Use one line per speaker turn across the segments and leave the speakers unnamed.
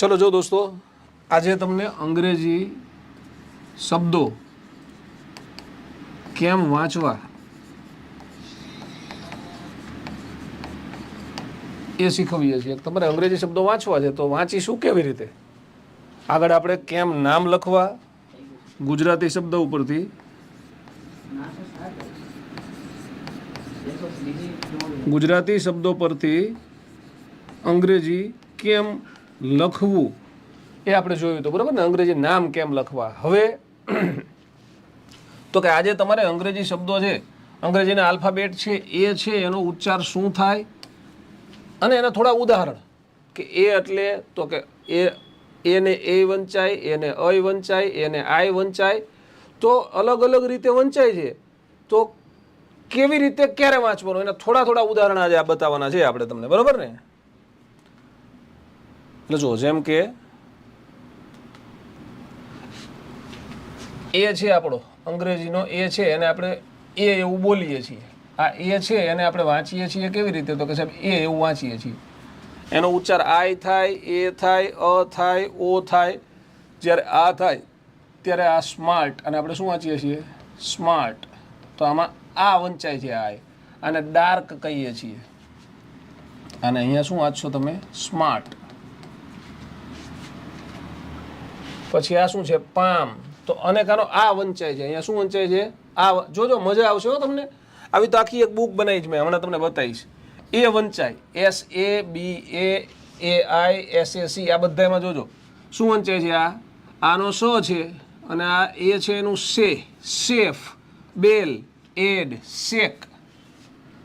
ચલો જો દોસ્તો. આજે તમને અંગ્રેજી શબ્દો કેમ વાંચવા એ શીખવીએ છીએ. તમારે અંગ્રેજી શબ્દો વાંચવા છે, તો વાંચીશું કેવી રીતે? આગળ આપણે કેમ નામ લખવા, ગુજરાતી શબ્દ ઉપરથી. ગુજરાતી શબ્દો પરથી અંગ્રેજી કેમ લખવું. એ આપણે જોયું હતું બરાબર ને? અંગ્રેજી નામ કેમ લખવા? હવે, તો કે આજે તમારે અંગ્રેજી શબ્દો છે, અંગ્રેજીના આલ્ફાબેટ છે, એ છે, એનો ઉચ્ચાર શું થાય? અને એના થોડા ઉદાહરણ, કે એ એટલે તો કે એ, એને એ વંચાય, એને અય વંચાય, એને આય વંચાય, તો અલગ અલગ રીતે વંચાય છે. તો કેવી રીતે, ક્યારે વાંચવાનું? એના થોડા થોડા ઉદાહરણ આજે આ બતાવવાના છે આપણે તમને. બરાબર ને? એટલે જો, જેમ કે એ છે આપણો, અંગ્રેજીનો એ છે એને આપણે એ એવું બોલીએ છીએ. આ એ છે એને આપણે વાંચીએ છીએ કેવી રીતે? તો કે સાહેબ, એ એવું વાંચીએ છીએ. એનો ઉચ્ચાર આય થાય, એ થાય, અ થાય, ઓ થાય, જ્યારે આ થાય, ત્યારે આ સ્માર્ટ, અને આપણે શું વાંચીએ છીએ? સ્માર્ટ. તો આમાં આ વંચાય છે આય અને ડાર્ક કહીએ છીએ. અને અહીંયા શું વાંચશો તમે? સ્માર્ટ. પછી આ શું છે? પામ. તો અનેકાનો આ વંચાય છે અહીંયા શું વંચાય છે? આ જોજો, મજા આવશે હો તમને. આવી તો આખી એક બુક બનાવી છે મેં હમણાં તમને બતાવીશ. એ વંચાય. S A B A A I S A C આ બધા એમાં જોજો. શું વંચાય છે આ? આનો સ છે અને આ એ છે એનું સે. સેફ. બેલ. એડ. શેક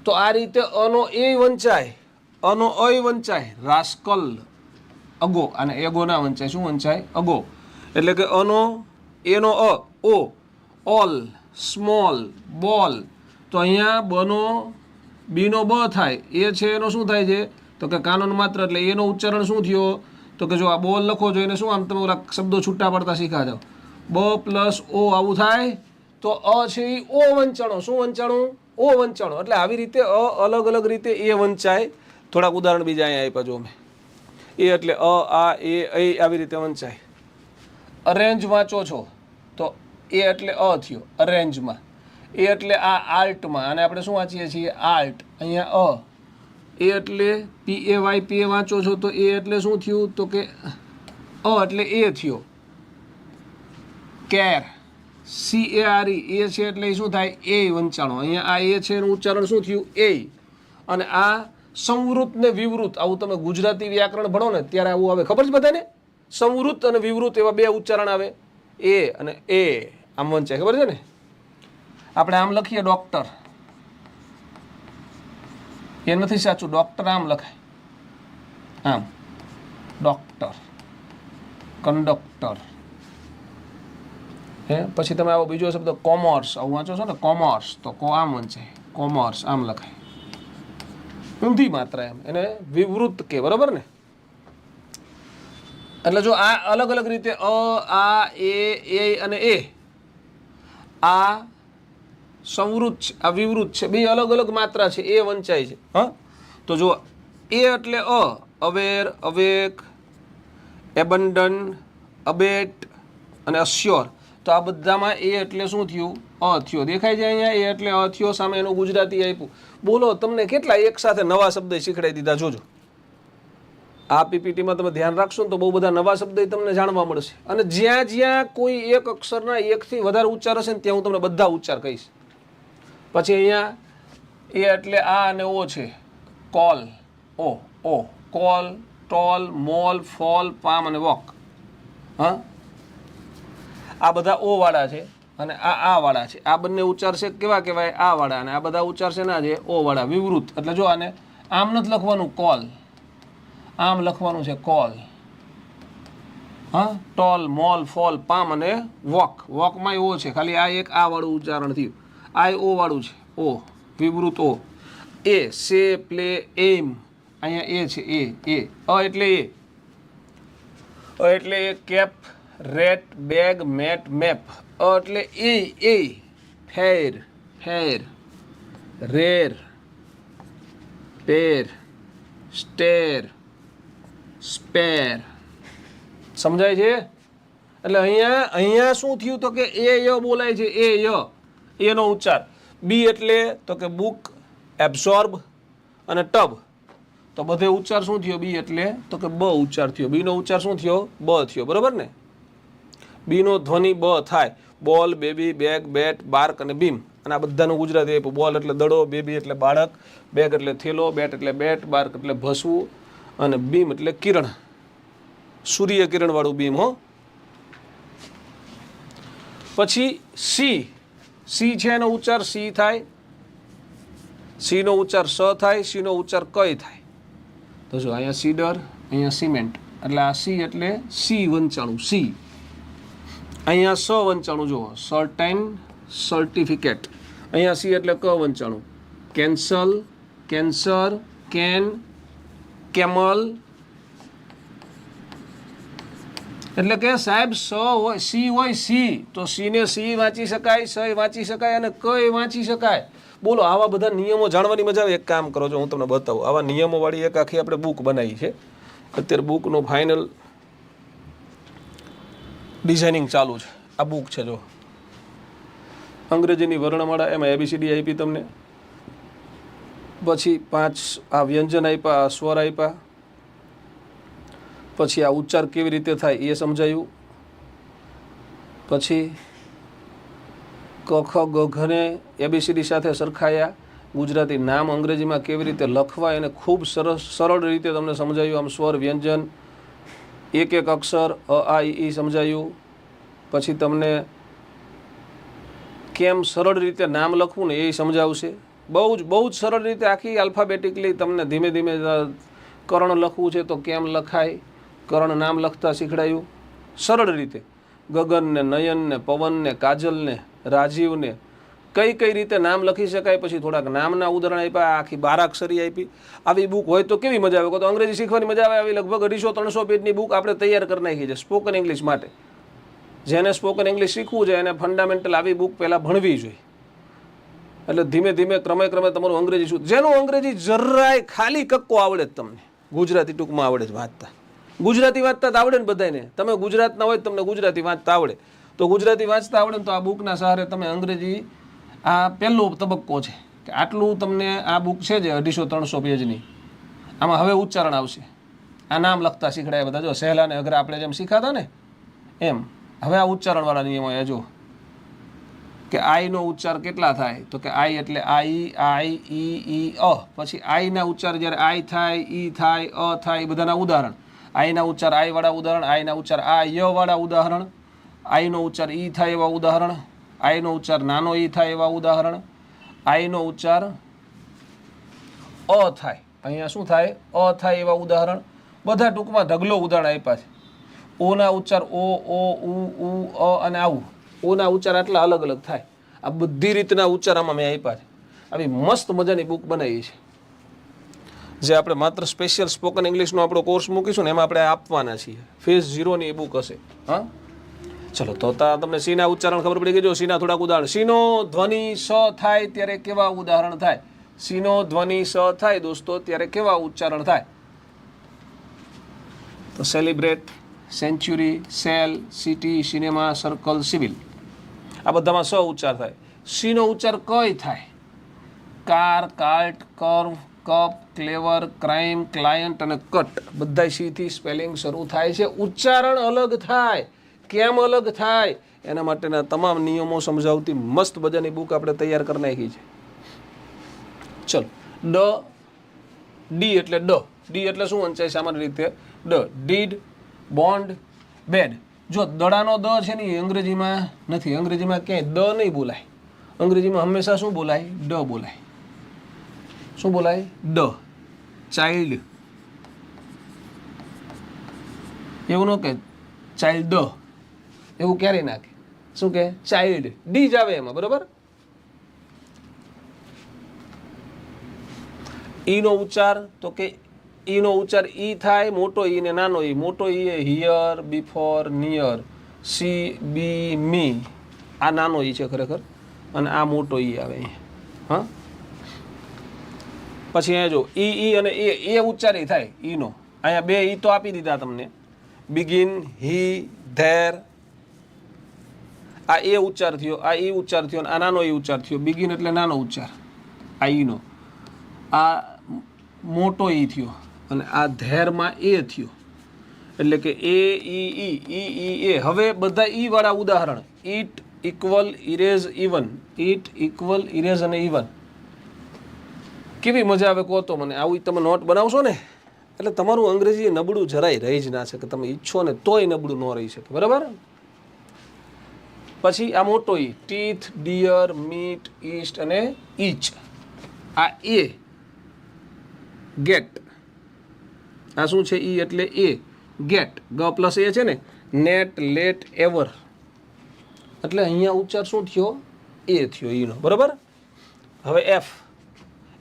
તો આ રીતે અનો એ વંચાય. અનો અય વંચાય. રાસ્કલ. અગો. અને એગો ના વંચાય. શું વંચાય? અગો. એટલે કે અનો, એનો અ, ઓ, ઓલ, સ્મોલ, બોલ. તો અહીંયા બનો, બીનો બ થાય. એ છે એનો શું થાય છે? તો કે કાનૂન માત્ર એટલે એનો ઉચ્ચારણ શું થયો? તો કે જો આ બોલ લખો છો એને શું આમ તમે ઓલા શબ્દો છૂટા પડતા શીખા જાઓ બ પ્લસ ઓ આવું થાય. તો અ છે એ ઓ વંચાણો. શું વંચાણું? ઓ વંચાણો. એટલે આવી રીતે અ અલગ અલગ રીતે એ વંચાય. થોડાક ઉદાહરણ બીજા અહીંયા આપ્યા જો અમે એ એટલે અ, આ એ આવી રીતે વંચાય. અરેન્જ વાંચો છો, તો એ એટલે અ થયો અરેન્જમાં એ એટલે આ આર્ટમાં અને આપણે શું વાંચીએ છીએ? આર્ટ અહીંયા અ. એ એટલે પી એ વાય, પી એ વાંચો છો, તો એ એટલે શું થયું? તો કે અ એટલે એ થયો. Care C A R E એ છે એટલે શું થાય? એ વંચાણો. અહીંયા આ એ છે એનું ઉચ્ચારણ શું થયું? એ. અને આ સંવૃત ને વિવૃત આવું તમે ગુજરાતી વ્યાકરણ ભણો ને, ત્યારે આવું આવે. ખબર છે બધાને? સંવૃત અને વિવૃત એવા બે ઉચ્ચારણ આવે. એ અને એ. આમ વંચાય ખબર છે ને? આપણે આમ લખીએ ડોક્ટર. એ નથી સાચું. ડોક્ટર આમ લખાય. આમ. ડોક્ટર. કંડક્ટર. હે? પછી તમે આવો બીજો શબ્દ, કોમર્સ. આવું વાંચો છો ને? કોમર્સ. તો કો આમ વંચાય કોમર્સ આમ લખાય. ઊંધી માત્રા એમ. એને વિવૃત કે, બરાબર ને? એટલે જો આ અલગ અલગ રીતે અ આ એ એ અને એ. આ સંવૃત છે આ વિવૃત છે બે અલગ અલગ માત્રા છે એ વંચાય છે. હા? તો જો એ એટલે અ અવેર અવેક એબન્ડન અબેટ અને અશ્યોર તો આ બધામાં એ એટલે શું થયું? અ થયો. દેખાય છે અહીંયા એ એટલે અ થયો સામે એનું ગુજરાતી આપ્યું. બોલો તમને કેટલા એક સાથે નવા શબ્દ શીખડાઈ દીધા? જોજો. આ પીપીટીમાં તમે ધ્યાન રાખશો ને તો બહુ બધા નવા શબ્દ તમને જાણવા મળશે. અને જ્યાં જ્યાં કોઈ એક અક્ષરના એકથી વધારે ઉચ્ચાર હશે ને ત્યાં હું તમને બધા ઉચ્ચાર કહીશ. પછી અહીંયા એ એટલે આ અને ઓ છે. કોલ, ઓ ઓ, call, toll, mall, fall, palm અને વોક. હા? આ બધા ઓ વાળા છે અને આ આ વાળા છે. આ બંને ઉચ્ચાર છે કેવા કહેવાય? આ વાળા અને આ બધા ઉચ્ચાર છે ના જે ઓ વાળા. વિવૃત. એટલે જો આને આમ નથી લખવાનું, કોલ. આમ લખવાનું છે કોલ હા? ટોલ મોલ ફોલ પામ અને વોક વોકમાં ઓ છે. ખાલી આ એક આ વાળું ઉચ્ચારણ થયું. આ ઓ વાળું છે. ઓ. વિવૃત ઓ. એ, સે, પ્લે, એમ. અહીંયા એ છે. એ એ. અ એટલે એ. અ એટલે એ cap, rat, bag, mat, map. અ એટલે એ એ. Fair fair. Rare pair stair. Spare સમજાય છે? એટલે અહીંયા અહીંયા શું થયું તો કે એ ય બોલાય છે, એ ય. એનો ઉચ્ચાર. બી એટલે તો કે બુક એબ્સોર્બ અને ટબ તો બધે ઉચ્ચાર શું થયો? બી એટલે તો કે બ ઉચ્ચાર થયો. બીનો ઉચ્ચાર શું થયો? બ થયો. બરાબર ને? બીનો ધ્વનિ બ થાય. Ball baby bag bat bark અને બીમ અને આ બધાનું ગુજરાતી બોલ એટલે દડો બેબી એટલે બાળક બેગ એટલે થેલો બેટ એટલે બેટ બાર્ક એટલે ભસવું. અને બીમ એટલે કિરણ. સૂર્ય કિરણવાળું બીમ, હો. પછી સી સી છે એનો ઉચ્ચાર સી થાય. સીનો ઉચ્ચાર સ થાય સીનો ઉચ્ચાર કય થાય. તો જો અહીંયા સીડર અહીંયા સિમેન્ટ. એટલે આ સી એટલે સી વંચાણું સી અહીંયા સ વંચાણું જુઓ સર્ટેન સર્ટિફિકેટ અહીંયા સી એટલે ક વંચાણું. Cancel cancer can camel. એટલે કે સાહેબ, સ હોય, સી હોય, સી. તો સીને સી વાંચી શકાય સ વાંચી શકાય અને કઈ વાંચી શકાય. બોલો, આવા બધા નિયમો જાણવાની મજા આવે. એક કામ કરો છો, હું તમને બતાવું. આવા નિયમોવાળી એક આખી આપણે બુક બનાવી છે. અત્યારે બુકનું ફાઇનલ ડિઝાઇનિંગ ચાલુ છે. આ બુક છે, જો. અંગ્રેજીની વર્ણમાળા એમાં એબીસીડી આપી તમને પછી પાંચ આ વ્યંજન આપ્યા સ્વર આપ્યા પછી આ ઉચ્ચાર કેવી રીતે થાય એ સમજાયું. પછી ક ગઘને એબીસીડી સાથે સરખાયા. ગુજરાતી નામ અંગ્રેજીમાં કેવી રીતે લખવા એને ખૂબ સરસ, સરળ રીતે તમને સમજાયું. આમ સ્વર, વ્યંજન, એક એક અક્ષર, અ આ ઈ સમજાયું. પછી તમને કેમ સરળ રીતે નામ લખવું ને એ સમજાવશે. બહુ જ બહુ જ સરળ રીતે આખી આલ્ફાબેટિકલી તમને ધીમે ધીમે કરણ લખવું છે તો કેમ લખાય? કરણ નામ લખતા શીખડાયું. સરળ રીતે. ગગનને, નયનને, પવનને, કાજલને, રાજીવને, કઈ કઈ રીતે નામ લખી શકાય, પછી થોડાક નામના ઉદાહરણ આપ્યા, આખી બારાક્ષરી આપી. આવી બુક હોય તો કેવી મજા આવે? તો અંગ્રેજી શીખવાની મજા આવે, આવી લગભગ અઢીસો, ત્રણસો પેજની બુક આપણે તૈયાર કરી નાખી છે સ્પોકન ઇંગ્લિશ માટે. જેને સ્પોકન ઇંગ્લિશ શીખવું છે, એને ફંડામેન્ટલ આવી બુક પહેલાં ભણવી જોઈએ. એટલે ધીમે ધીમે ક્રમે ક્રમે તમારું અંગ્રેજી શું? જેનું અંગ્રેજી જરાય ખાલી કક્કો આવડે જ તમને. ગુજરાતી ટૂંકમાં આવડે જ વાંચતા. ગુજરાતી વાંચતા તો આવડે ને બધાને તમે ગુજરાતના હોય તમને ગુજરાતી વાંચતા આવડે. તો ગુજરાતી વાંચતા આવડે ને તો આ બુકના સહારે તમે અંગ્રેજી આ પહેલો તબક્કો છે. કે આટલું તમને આ બુક છે જે અઢીસો ત્રણસો પેજની. આમાં હવે ઉચ્ચારણ આવશે. આ નામ લખતા શીખડાય બધા. જો સહેલા ને અઘરા આપણે જેમ શીખાતા ને, એમ. હવે આ ઉચ્ચારણવાળા નિયમો એ જો. કે આઈનો ઉચ્ચાર કેટલા થાય? તો કે આઈ એટલે આઈ આઈ, ઈ ઈ, અ. પછી આઈના ઉચ્ચાર જ્યારે આઈ થાય, ઈ થાય, અ થાય બધાના ઉદાહરણ. આઈના ઉચ્ચાર આઈ વાળા ઉદાહરણ, આઈના ઉચ્ચાર આ ય વાળા ઉદાહરણ. આઈનો ઉચ્ચાર ઈ થાય એવા ઉદાહરણ. આઈનો ઉચ્ચાર નાનો ઈ થાય એવા ઉદાહરણ. આઈનો ઉચ્ચાર અ થાય. અહીંયા શું થાય? અ થાય એવા ઉદાહરણ. બધા ટૂંકમાં ઢગલો ઉદાહરણ આપ્યા છે. ઓના ઉચ્ચાર ઓ ઓ, ઉ ઉ, અ અને આવું. ઓના ઉચ્ચાર આટલા અલગ અલગ થાય. આ બધી રીતના ઉચ્ચારમાં મેં આપ્યા છે. આવી મસ્ત મજાની બુક બનાવી છે. જે આપણે માત્ર સ્પેશિયલ સ્પોકન ઇંગ્લિશનો આપણો કોર્સ મૂકીશું ને એમાં આપણે આપવાના છીએ. ફેઝ ઝીરોની એ બુક હશે. હા? ચલો, તા તમને સીના ઉચ્ચારણ ખબર પડી ગઈ? જો, સીના થોડાક ઉદાહરણ. સીનો ધ્વનિ સ થાય ત્યારે કેવા ઉદાહરણ થાય? સીનો ધ્વનિ સ થાય દોસ્તો ત્યારે કેવા ઉચ્ચારણ થાય? તો celebrate century cell city cinema circle civil આ બધામાં સ ઉચ્ચાર થાય. સીનો ઉચ્ચાર કય થાય? Car cart curve, cup, clever, crime, client અને કટ. બધા સીથી સ્પેલિંગ શરૂ થાય છે. ઉચ્ચારણ અલગ થાય. કેમ અલગ થાય? એના માટેના તમામ નિયમો સમજાવતી મસ્ત મજાની બુક આપણે તૈયાર કરી નાખી છે. ચલો. ડ, ડી એટલે ડ. ડી એટલે શું વંચાય સામાન્ય રીતે? ડ. ડીડ, બોન્ડ બેડ જો દડાનો દ છે ને અંગ્રેજીમાં નથી. અંગ્રેજીમાં ક્યાંય દ નહીં બોલાય. અંગ્રેજીમાં હંમેશા શું બોલાય? ડ બોલાય. શું બોલાય? ડ ચાઇલ્ડ. એવું ન કે ચાઇલ્ડ. ડ એવું ક્યારેય નાખે? શું કે ચાઇલ્ડ. ડી જ આવે એમાં, બરોબર? ઈનો ઉચ્ચાર તો કે ઈનો ઉચ્ચાર ઈ થાય, મોટો ઈ ને નાનો ઈ. મોટો ઈ એ here before near sea be me આ નાનો ઈ છે ખરેખર. અને આ મોટો ઈ આવે હા? પછી અહીંયા જો, ઈ ઈ અને એ એ ઉચ્ચાર ઈ થાય, ઈનો. અહીંયા બે ઈ તો આપી દીધા તમને. બિગિન હી ધેર આ એ ઉચ્ચાર થયો, આ ઈ ઉચ્ચાર થયો આ નાનો ઈ ઉચ્ચાર થયો. બિગિન એટલે નાનો ઉચ્ચાર. આ ઈનો. આ મોટો ઈ થયો. અને આ ધેરમાં એ થયો. એટલે કે એ, ઈ ઈ ઈ ઈ, એ. હવે બધા ઈ વાળા ઉદાહરણ. Eat equal erase even. Eat equal erase અને ઇવન. કેવી મજા આવે કહો તો મને. આવું તમે નોટ બનાવશો ને, એટલે તમારું અંગ્રેજી નબળું જરાય રહી જ ના શકે. તમે ઈચ્છો ને તોય નબળું ન રહી શકે. બરાબર? પછી આ મોટો ઈ. ટીથ, ડિયર, મીટ, ઈસ્ટ અને ઈચ. આ એ. ગેટ. આ શું છે? ઈ એટલે એ. ગેટ ગ પ્લસ એ છે ને? નેટ લેટ એવર એટલે અહીંયા ઉચ્ચાર શું થયો? એ થયો ઈનો. બરાબર? હવે એફ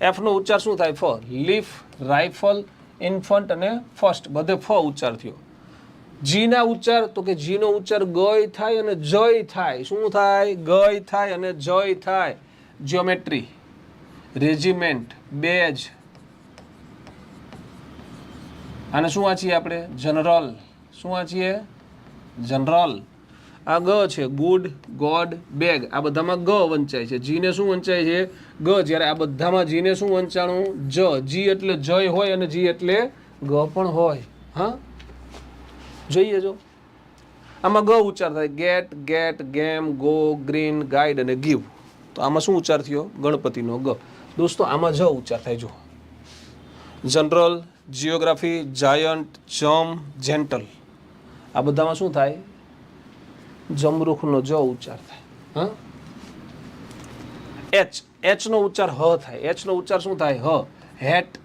એફનો ઉચ્ચાર શું થાય? ફ લીફ રાઇફલ ઇન્ફન્ટ અને ફર્સ્ટ બધે ફ ઉચ્ચાર થયો. જીના ઉચ્ચાર, તો કે જીનો ઉચ્ચાર ગય થાય અને જય થાય. શું થાય? ગય થાય અને જય થાય. જ્યોમેટ્રી રેજિમેન્ટ બેજ આને શું વાંચીએ આપણે? જનરલ. શું વાંચીએ? જનરલ. આ ગ છે. Good, god, bag. આ બધામાં ગ વંચાય છે. જીને શું વંચાય છે? ગ. જ્યારે આ બધામાં જીને શું વંચાણું? જ. જી એટલે જય હોય અને જી એટલે ગ પણ હોય. હા? જોઈએ જો. આમાં ગ ઉચ્ચાર થાય. Get get game go green guide અને ગીવ તો આમાં શું ઉચ્ચાર થયો? ગણપતિનો ગ. દોસ્તો, આમાં જ ઉચ્ચાર થાય. જો. General geography giant, jam, gentle. આ બધામાં શું થાય? જમરૂખનો જ ઉચ્ચાર થાય. હા? એચ. એચનો ઉચ્ચાર હ થાય. એચનો ઉચ્ચાર શું થાય? હ. Hat,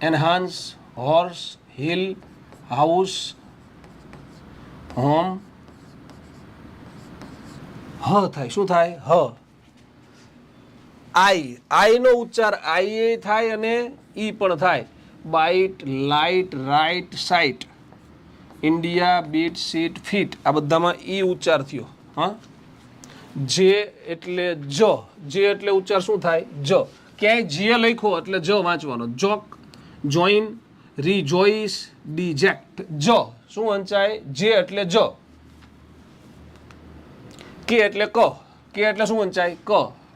enhance, horse, hill, house, home. હ થાય. શું થાય? હ. આઈ. આઈનો ઉચ્ચાર આઈ એ થાય અને ઈ પણ થાય. Bite light right site India beat seat feet આ બધામાં ઈ ઉચ્ચાર થયો. હા? જે એટલે જ. જે એટલે ઉચ્ચાર શું થાય? જ. ક્યાંય જે લખ્યો એટલે જ વાંચવાનો. Joke, join, rejoice, deject. જ. શું વંચાય? જે એટલે જ. કે એટલે ક. કે એટલે શું વંચાય? ક.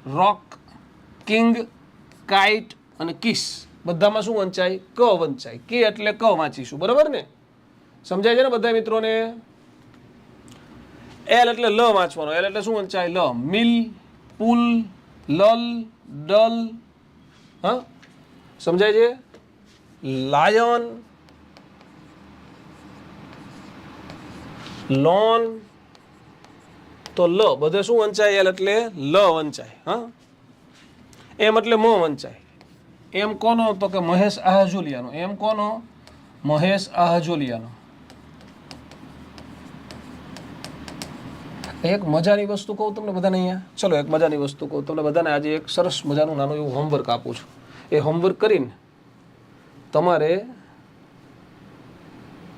રોક કિંગ, કાઇટ અને કિસ. બધામાં શું વંચાય? ક વંચાય. કે એટલે ક વાંચીશું. બરાબર ને? સમજાય છે ને બધા મિત્રોને? એલ એટલે લ વાંચવાનો. એલ એટલે શું વંચાય? લ. મિલ, પુલ, લલ, ડલ. હા? સમજાય છે? Lion, loan. તો લ. બધે શું વંચાય? એલ એટલે લ વંચાય. હા? એમ એટલે મો વંચાય. એમ કોનો તો કે મહેશ આહજુલિયાનો? એમ કોનો? મહેશ આહજુલિયાનો. એક મજાની વસ્તુ કહું તમને બધાને અહીંયા? ચલો, એક મજાની વસ્તુ કહું તમને બધાને. આજે એક સરસ મજાનું નાનું એવું હોમવર્ક આપું છું. એ હોમવર્ક કરીને તમારે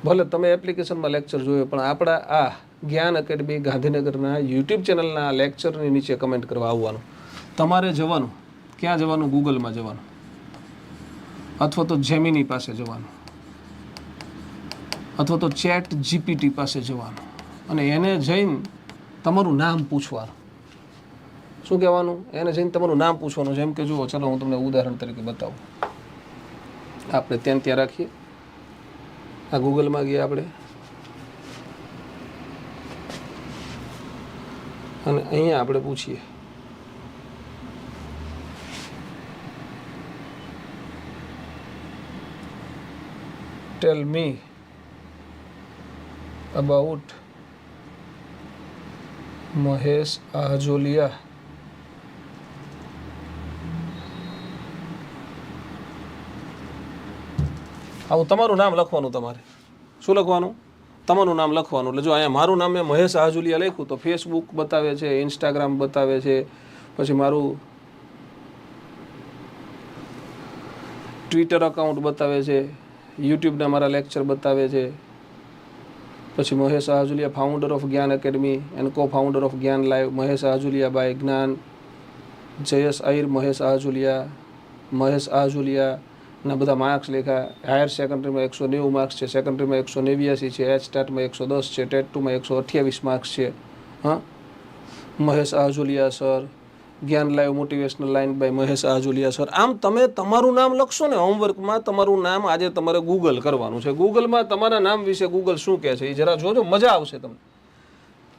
ભલે તમે એપ્લિકેશનમાં લેક્ચર જોયો, પણ આપણા આ જ્ઞાન એકેડમી ગાંધીનગરના યુટ્યુબ ચેનલના લેક્ચરની નીચે કમેન્ટ કરવા આવવાનું. તમારે જવાનું. ક્યાં જવાનું? ગૂગલમાં જવાનું. અથવા તો જેમિની પાસે જવાનું. અથવા તો ચેટ જીપીટી પાસે જવાનું. અને એને જઈને તમારું નામ પૂછવાનું. શું કહેવાનું? એને જઈને તમારું નામ પૂછવાનું. જેમ કે જુઓ, ચલો હું તમને ઉદાહરણ તરીકે બતાવું. આપણે ત્યાં ત્યાં રાખીએ. આ ગૂગલમાં ગયા આપણે. અને અહીંયા આપણે પૂછીએ. Tell me about Mahesh Ahjoliya આવું તમારું નામ લખવાનું તમારે. શું લખવાનું? તમારું નામ લખવાનું. એટલે જો અહીંયા મારું નામ મેં મહેશ આહજુલિયા લખ્યું તો ફેસબુક બતાવે છે ઇન્સ્ટાગ્રામ બતાવે છે, પછી મારું ટ્વિટર અકાઉન્ટ બતાવે છે. યુટ્યુબના મારા લેક્ચર બતાવે છે. પછી Mahesh Ahjuliya founder of Gyan academy and co founder of Gyan live Mahesh Ahjuliya by Gyan, Jayesh Ahir, Mahesh આહજુલિયા Mahesh આહજુલિયા ના બધા માર્ક્સ લેખા. હાયર સેકન્ડરીમાં એકસો નેવું માર્ક્સ છે, સેકન્ડરીમાં એકસો નેવ્યાસી છે એચ ટાટમાં એકસો દસ છે ટેટ ટુમાં એકસો અઠ્યાવીસ માર્ક્સ છે. હા? Mahesh Ahjuliya sir Gyan live motivational line by Mahesh Ajuliya sir આમ તમે તમારું નામ લખશો ને હોમવર્કમાં તમારું નામ આજે તમારે ગૂગલ કરવાનું છે. ગૂગલમાં તમારા નામ વિશે ગૂગલ શું કહે છે એ જરા જોજો, મજા આવશે તમને.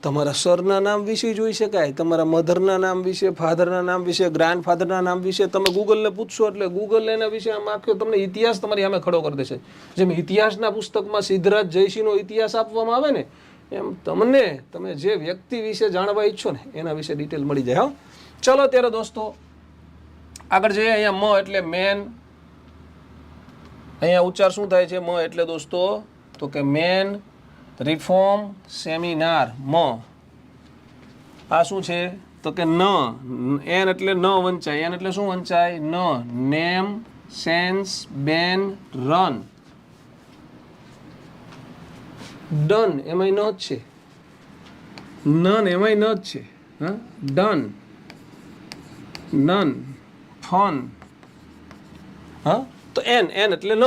તમારા સરના નામ વિશે જોઈ શકાય, તમારા મધરના નામ વિશે, ફાધરના નામ વિશે ગ્રાન્ડ ફાધરના નામ વિશે તમે ગૂગલને પૂછશો એટલે ગૂગલ એના વિશે આમ આખ્યો તમને ઇતિહાસ તમારી સામે ખડો કરી દેશે. જેમ ઇતિહાસના પુસ્તકમાં સિદ્ધરાજ જયસિંહનો ઇતિહાસ આપવામાં આવે ને, એમ તમને, તમે જે વ્યક્તિ વિશે જાણવા ઈચ્છો ને, એના વિશે ડિટેલ મળી જાય, હા. ચલો ત્યારે દોસ્તો, આગળ જઈએ અહીંયા મ એટલે મેન. અહીંયા ઉચ્ચાર શું થાય છે મ એટલે દોસ્તો, તો કે મેન, રિફોર્મ, સેમિનાર, મ. આ શું છે? તો કે ન, એન એટલે ન વંચાય. એન એટલે શું વંચાય? ન, name, sense, Ben, run. Done એમાંય ન જ છે. નન એમાંય ન જ છે, હા? ડન. નન ફન હા તો એન એન એટલે ન.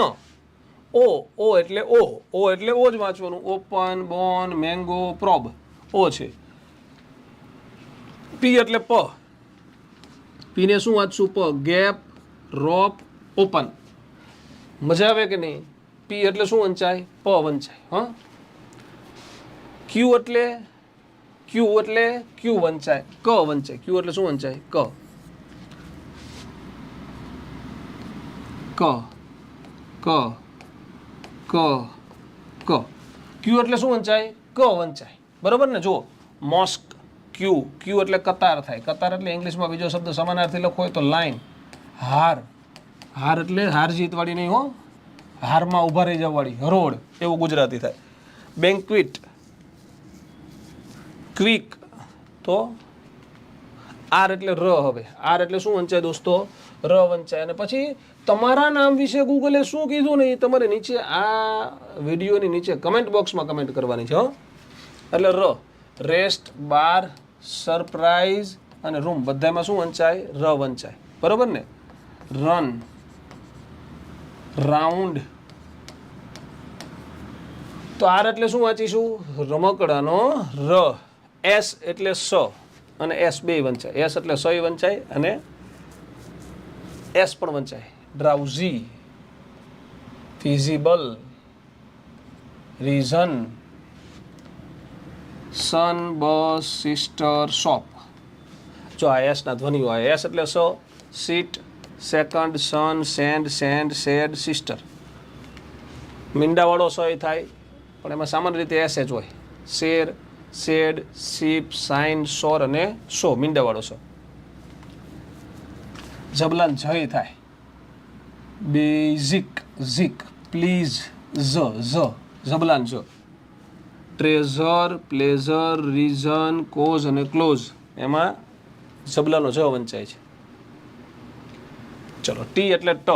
ઓ ઓ એટલે ઓ ઓ એટલે ઓ જ વાંચવાનું. ઓપન બોન મેંગો પ્રોબ ઓ છે. પી એટલે પ. પીને શું વાંચશું? પ. ગેપ રોપ ઓપન મજા આવે કે નહીં? પી એટલે શું વંચાય? પ વંચાય. હા? ક્યુ એટલે ક્યુ એટલે ક્યુ વંચાય. ક વંચાય. ક્યુ એટલે શું વંચાય? ક. ક. ક. ક. ક. ક્યુ એટલે શું વંચાય? ક વંચાય. બરોબર ને? જુઓ. મોસ્ક ક્યુ ક્યુ એટલે કતાર થાય. કતાર એટલે ઇંગ્લિશમાં બીજો શબ્દ સમાનાર્થી લખો હોય તો લાઈન હાર. હાર એટલે હાર જીતવાળી નહીં હો. હારમાં ઊભા રહી જવાળી હરોળ. એવું ગુજરાતી થાય. બેન્ક્વિટ ક્વિક તો આર એટલે ર હવે. આર એટલે શું વંચાય દોસ્તો? ર વંચાય. અને પછી તમારા નામ વિશે ગૂગલે શું કીધું ને એ તમારે નીચે આ વિડીયોની નીચે કમેન્ટ બોક્સમાં કમેન્ટ કરવાની છે, હો. એટલે ર રેસ્ટ બાર સરપ્રાઈઝ અને રૂમ બધામાં શું વંચાય? ર વંચાય. બરાબર ને? રન રાઉન્ડ તો આર એટલે શું વાંચીશું? રમકડાનો ર. એસ એટલે સ અને એસ બે વંચાય. એસ એટલે સ વંચાય અને એસ પણ વંચાય. Drowsy feasible reason sun bus sister shop જો આ એસના ધ્વનિઓ આ એસ એટલે so seat second sun sand sand shed sister મીંડાવાળો સો એ થાય, પણ એમાં સામાન્ય રીતે એસ જ હોય. શેર શેડ સીપ સાઇન સોર અને સો, મીંડાવાળો સો. જબલાન જય થાય. બેઝિક ઝીક પ્લીઝ ઝ ઝ ઝબલાન ઝ ટ્રેઝર પ્લેઝર રીઝન કોઝ અને ક્લોઝ એમાં ઝબલાનો જ વંચાય છે. ચલો ટી એટલે ટ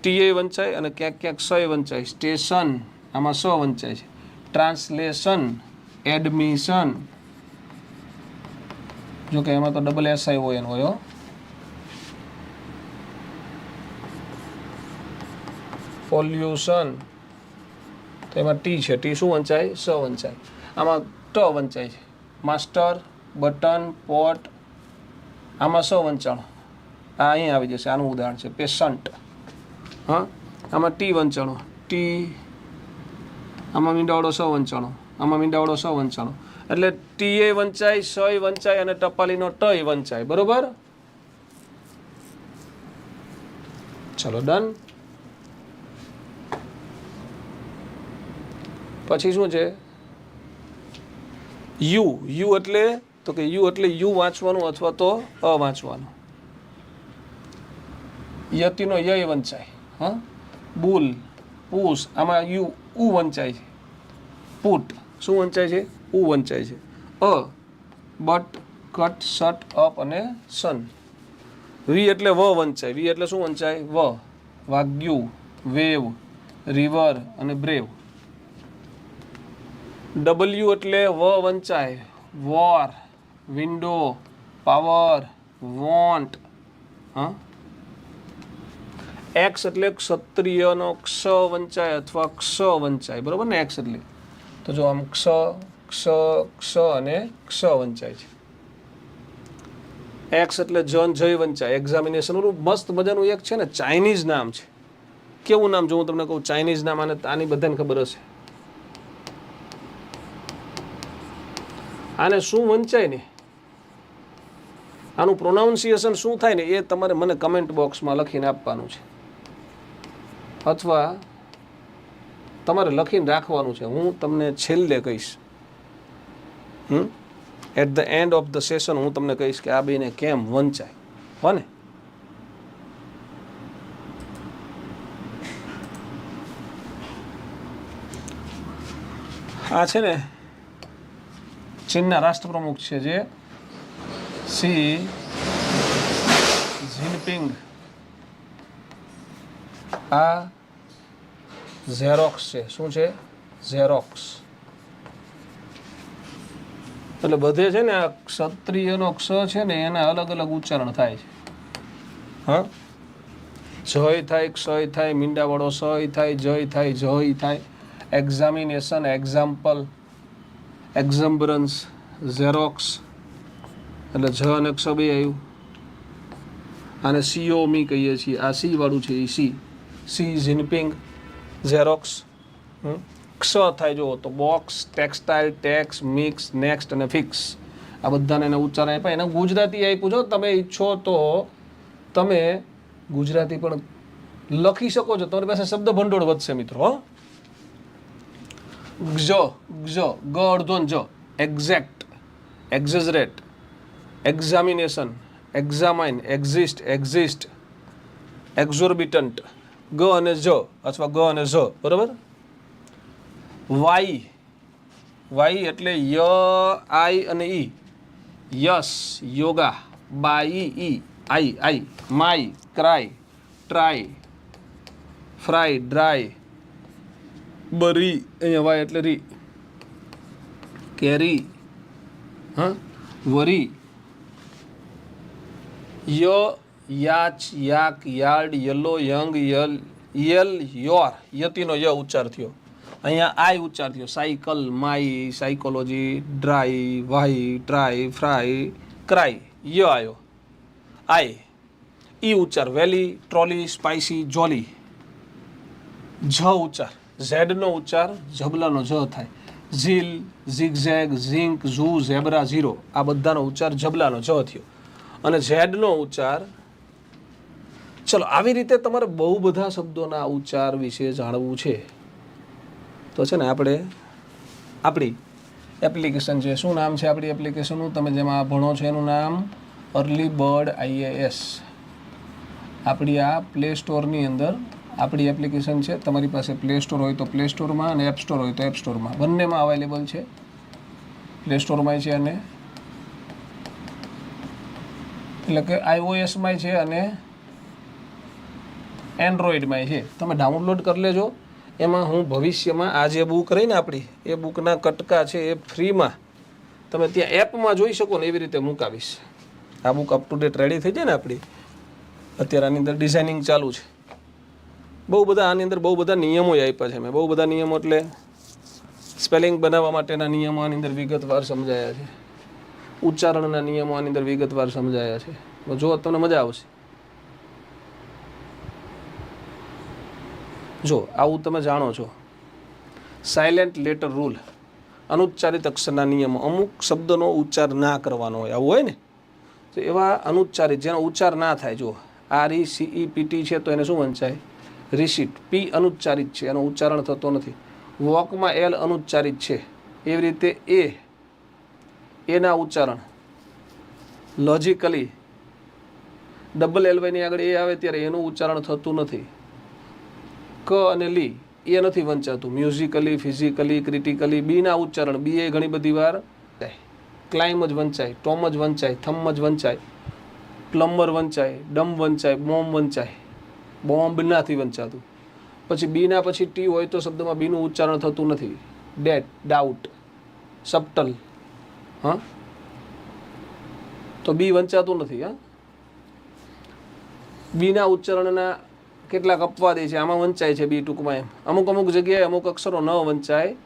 ટી એ વંચાય અને ક્યાંક ક્યાંક સ એ વંચાય. સ્ટેશન આમાં સ વંચાય છે. ટ્રાન્સલેશન એડમિશન જો કે એમાં તો ડબલ એસ આઈ હોય એનો હોય પોલ્યુશન તો એમાં ટી છે. ટી શું વંચાય? સ વંચાય. આમાં ટ વંચાય છે. માસ્ટર બટન પોટ આમાં સ વંચાણ. આ અહીં આવી જશે. આનું ઉદાહરણ છે. પેશન્ટ હા? આમાં ટી વંચાણો. ટી આમાં મીંડાવડો સ વંચાણો. આમાં મીંડાવડો સ વંચાણો. એટલે ટી એ વંચાય, સ એ વંચાય અને ટપાલીનો ટ એ વંચાય. બરોબર? ચલો ડન પછી શું છે? યુ. યુ એટલે, તો કે યુ એટલે યુ વાંચવાનું અથવા તો અ વાંચવાનું યતિનો ય વંચાય. હા? બુલ, પૂસ, આમાં યુ, ઉ વંચાય છે. પુટ, શું વંચાય છે? ઉ વંચાય છે. અ, બટ, કટ, શટ, અપ અને સન. વી એટલે વ વંચાય. વી એટલે શું વંચાય? વ. વાગ્યુ, વેવ, રિવર અને બ્રેવ. ડબલ્યુ એટલે વ વંચાય. War, window, power, want. હા? એક્સ એટલે ક્ષત્રિયનો ક્ષ વંચાય અથવા ક્ષ વંચાય. બરોબર ને? એક્સ એટલે. તો જો આમ ક્ષ ક્ષ ક્ષ અને ક્ષ વંચાય છે. એક્સ એટલે જન, જય વંચાય. એક્ઝામિનેશન ઓલું મસ્ત મજાનું એક છે ને? ચાઇનીઝ નામ છે. કેવું નામ? જો હું તમને કહું ચાઇનીઝ નામ અને આની બધાને ખબર હશે. આને શું વંચાય ને? આનું પ્રોનાઉન્સિએશન શું થાય ને એ તમારે મને કમેન્ટ બોક્સમાં લખીને આપવાનું છે. અથવા તમારે લખીને રાખવાનું છે. હું તમને છેલ્લે કહીશ. હમ? At the end of the session હું તમને કહીશ કે આ બેને કેમ વંચાય? હો ને? આ છે ને ચીનના રાષ્ટ્રપ્રમુખ છે જે સી ઝિનપિંગ આ ઝેરોક્સ છે. શું છે? ઝેરોક્સ. એટલે બધે છે ને આ ક્ષત્રિયનો ક્ષ છે ને એના અલગ અલગ ઉચ્ચારણ થાય છે. હા? જય થાય, ક્ષય થાય મીંડાવાળો સય થાય, જય થાય જય થાય. એક્ઝામિનેશન એક્ઝામ્પલ એક્ઝમ્બરન્સ ઝેરોક્સ એટલે જ અને ક્ષ બે આવ્યું આને સીઓમી કહીએ છીએ. આ સીવાળું છે એ સી સી ઝિનપિંગ ઝેરોક્સ. ક્ષ થાય જુઓ તો box textile tax mix next અને ફિક્સ આ બધાને એને ઉચ્ચારણ આપ્યા. એને ગુજરાતી આપ્યું. છો તમે ઈચ્છો તો તમે ગુજરાતી પણ લખી શકો છો. તમારી પાસે શબ્દ ભંડોળ વધશે મિત્રો ગજ ગજ ગ અડધો ને જ exact exaggerate examination examine exist exist exorbitant ગ અને જ અથવા ગ અને ઝ બરાબર? વાય વાય એટલે ય આઈ અને ઈ યસ યોગા બાઈ ઈ આઈ આઈ my cry try fry dry bury, અહીંયા વાય એટલે રી. કેરી, હા, worry. Y, yacht, yak yard yellow, young, yell yell, your. યતિનો ય ઉચ્ચાર થયો. અહીંયા આય ઉચ્ચાર થયો. Cycle, my, psychology dry Y try fry cry ય આવ્યો આય. ઈ ઉચ્ચાર. Valley, trolley spicy jolly. જ ઉચ્ચાર. ઝેડનો ઉચ્ચાર જબલાનો જ થાય. Zeal, zigzag, zinc, zoo, zebra, zero આ બધાનો ઉચ્ચાર જબલાનો જ થયો. અને ઝેડનો ઉચ્ચાર ચલો, આવી રીતે તમારે બહુ બધા શબ્દોના ઉચ્ચાર વિશે જાણવું છે. તો છે ને આપણે આપણી એપ્લિકેશન છે. શું નામ છે આપણી એપ્લિકેશનનું? તમે જેમાં ભણો છો એનું નામ અર્લી બર્ડ આઈએએસ આપણી આ પ્લે સ્ટોરની અંદર આપણી એપ્લિકેશન છે, તમારી પાસે પ્લે સ્ટોર હોય તો પ્લે સ્ટોરમાં અને એપ સ્ટોર હોય તો એપ સ્ટોરમાં બંનેમાં અવેલેબલ છે. પ્લે સ્ટોરમાં છે અને એટલે કે આઈઓએસમાં છે અને એન્ડ્રોઈડમાં છે. તમે ડાઉનલોડ કરી લેજો. એમાં હું ભવિષ્યમાં આ જે બુક રહી ને આપણી, એ બુકના કટકા છે એ ફ્રીમાં તમે ત્યાં એપમાં જોઈ શકો ને એવી રીતે મુકાવીશ. આ book up to date ready થઈ જાય ને આપણી. અત્યારે આની અંદર ડિઝાઇનિંગ ચાલુ છે. બહુ બધા આની અંદર બહુ બધા નિયમો આપ્યા છે. મેં બહુ બધા નિયમો એટલે સ્પેલિંગ બનાવવા માટેના નિયમો આની અંદર વિગતવાર સમજાયા છે. ઉચ્ચારણના નિયમો આની અંદર વિગતવાર સમજાયા છે. જો તમને મજા આવશે. જો આવું તમે જાણો છો. સાયલેન્ટ લેટર રૂલ અનુચ્ચારિત અક્ષરના નિયમો. અમુક શબ્દનો ઉચ્ચાર ના કરવાનો હોય, આવું હોય ને? તો એવા અનુચ્ચારિત, જેનો ઉચ્ચાર ના થાય જો આર, ઈ સીઈ પીટી છે તો એને શું વંચાય? રિસીટ પી અનુચ્ચારિત છે, એનો ઉચ્ચારણ થતો નથી. વોકમાં એલ અનુચ્ચારિત છે. એવી રીતે એ એના ઉચ્ચારણ. લોજિકલી ડબલ એલ વાયની આગળ એ આવે ત્યારે એનું ઉચ્ચારણ થતું નથી. ક અને લી, એ નથી વંચાતું. મ્યુઝિકલી ફિઝિકલી ક્રિટિકલી બીના ઉચ્ચારણ. બી એ ઘણી બધી વાર ક્લાઇમ જ વંચાય, ટોમ જ વંચાય થમ જ વંચાય, પ્લમ્બર વંચાય ડમ વંચાય મોમ વંચાય. બોમ્બ નથી વંચાતું. પછી બીના પછી ટી હોય તો શબ્દમાં બીનું ઉચ્ચારણ થતું નથી. ડેટ ડાઉટ સપ્ટલ હા? તો બી વંચાતું નથી, હા? બીના ઉચ્ચારણના કેટલાક અપવાદી છે, આમાં વંચાય છે બી ટૂંકમાં એમ. અમુક અમુક જગ્યાએ અમુક અક્ષરો ન વંચાય.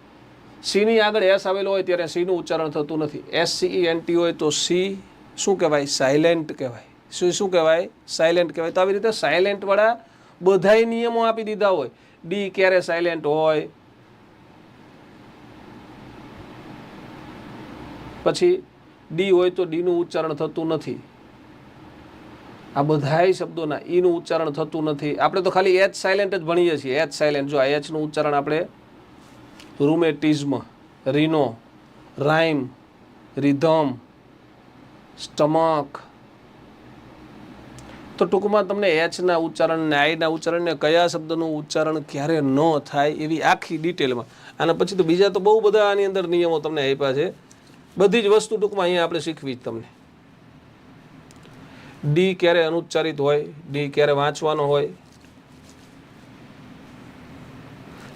સીની આગળ એસ આવેલો હોય ત્યારે સીનું ઉચ્ચારણ થતું નથી. એસ સીઈ એન ટી હોય તો સી શું કહેવાય? સાયલેન્ટ કહેવાય. શું શું કહેવાય? સાયલેન્ટ કહેવાય. તો આવી રીતે સાયલેન્ટવાળા બધાય નિયમો આપી દીધા હોય. ડી ક્યારે સાયલેન્ટ હોય? પછી ડી હોય તો ડીનું ઉચ્ચારણ થતું નથી. આ બધાય શબ્દોના ઈનું ઉચ્ચારણ થતું નથી. આપણે તો ખાલી એચ સાયલેન્ટ જ ભણીએ છીએ. એચ સાયલેન્ટ જો આ એચનું ઉચ્ચારણ આપણે રૂમેટિઝમ રીનો રાઇમ રિધમ સ્ટમક તો ટૂંકમાં તમને એચના ઉચ્ચારણ ને આઈના ઉચ્ચારણને કયા શબ્દનું ઉચ્ચારણ ક્યારે ન થાય એવી આખી ડિટેલમાં. અને પછી તો બીજા તો બહુ બધા આની અંદર નિયમો તમને આપ્યા છે. બધી જ વસ્તુ ટૂંકમાં અહીંયા આપણે શીખવી જ તમને. ડી ક્યારે અનુચ્ચારિત હોય ડી ક્યારે વાંચવાનો હોય.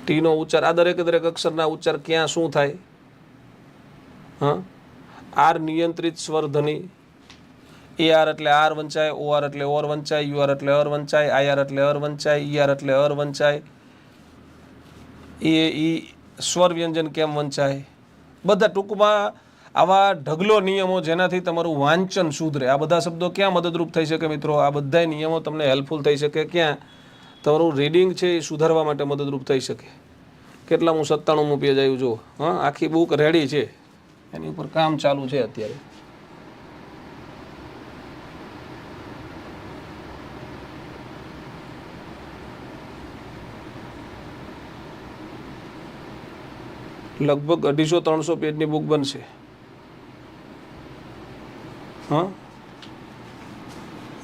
ટીનો ઉચ્ચાર, આ દરેક દરેક અક્ષરના ઉચ્ચાર ક્યાં શું થાય? હા? આર નિયંત્રિત સ્વર ધ્વનિ. એ આર એટલે આર વંચાય ઓ આર એટલે ઓર વંચાય યુ આર એટલે અર વંચાય આઈ આર એટલે અર વંચાય ઈ આર એટલે અર વંચાય. એ, ઈ સ્વર વ્યંજન કેમ વંચાય? બધા ટૂંકમાં આવા ઢગલો નિયમો જેનાથી તમારું વાંચન સુધરે. આ બધા શબ્દો ક્યાં મદદરૂપ થઈ શકે મિત્રો? આ બધા નિયમો તમને હેલ્પફુલ થઈ શકે. ક્યાં? તમારું રીડિંગ છે એ સુધારવા માટે મદદરૂપ થઈ શકે. કેટલા હું સત્તાણુંમું પેજ આવ્યું જો હા, આખી બુક રેડી છે. એની ઉપર કામ ચાલુ છે અત્યારે. લગભગ અઢીસો ત્રણસો પેજની બુક બનશે. હા?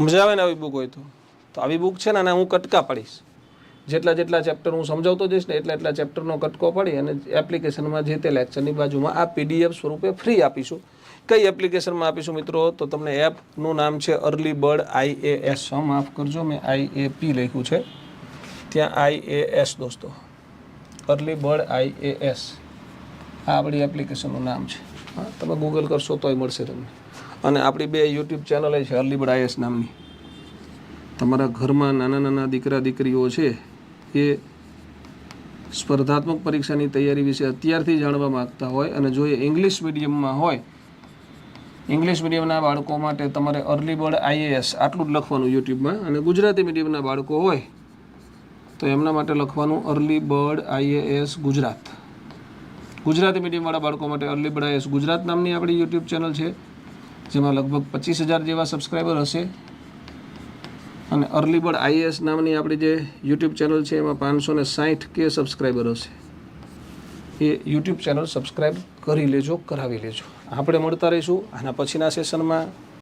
મજા આવે ને આવી બુક હોય તો. તો આવી બુક છે ને અને હું કટકા પાડીશ. જેટલા જેટલા ચેપ્ટર હું સમજાવતો જઈશ ને, એટલા એટલા ચેપ્ટરનો કટકો પાડી અને એપ્લિકેશનમાં જે તે લેક્ચરની બાજુમાં આ પીડીએફ સ્વરૂપે ફ્રી આપીશું. કઈ એપ્લિકેશનમાં આપીશું મિત્રો? તો તમને એપનું નામ છે early bird I A S. માફ કરજો, મેં આઈ એ પી લખ્યું છે. ત્યાં આઈ એ એસ દોસ્તો. Early bird I A S. આ આપણી એપ્લિકેશનનું નામ છે. હા, તમે ગૂગલ કરશો તોય મળશે તમને. અને આપણી બે યુટ્યુબ ચેનલ છે અર્લી બર્ડ આઈએસ નામની. તમારા ઘરમાં નાના નાના દીકરા દીકરીઓ છે, એ સ્પર્ધાત્મક પરીક્ષાની તૈયારી વિશે અત્યારથી જાણવા માગતા હોય અને જો એ ઇંગ્લિશ મીડિયમમાં હોય ઇંગ્લિશ મીડિયમના બાળકો માટે તમારે અર્લી બર્ડ આઈએએસ આટલું જ લખવાનું યુટ્યુબમાં અને ગુજરાતી મીડિયમના બાળકો હોય, તો એમના માટે લખવાનું early bird IAS Gujarat. Gujarati મીડિયમવાળા બાળકો માટે અર્લી બડાયસ ગુજરાત નામની આપણી યુટ્યુબ ચેનલ છે, જેમાં લગભગ પચીસ હજાર જેવા સબસ્ક્રાઈબર હશે. અને અર્લી બર્ડ આઈએએસ નામની આપણી જે યુટ્યુબ ચેનલ છે, એમાં પાંચસો ને સાઠ કે સબસ્ક્રાઈબર હશે. એ યુટ્યુબ ચેનલ સબસ્ક્રાઈબ કરી લેજો, કરાવી લેજો. આપણે મળતા રહીશું આના પછીના સેશનમાં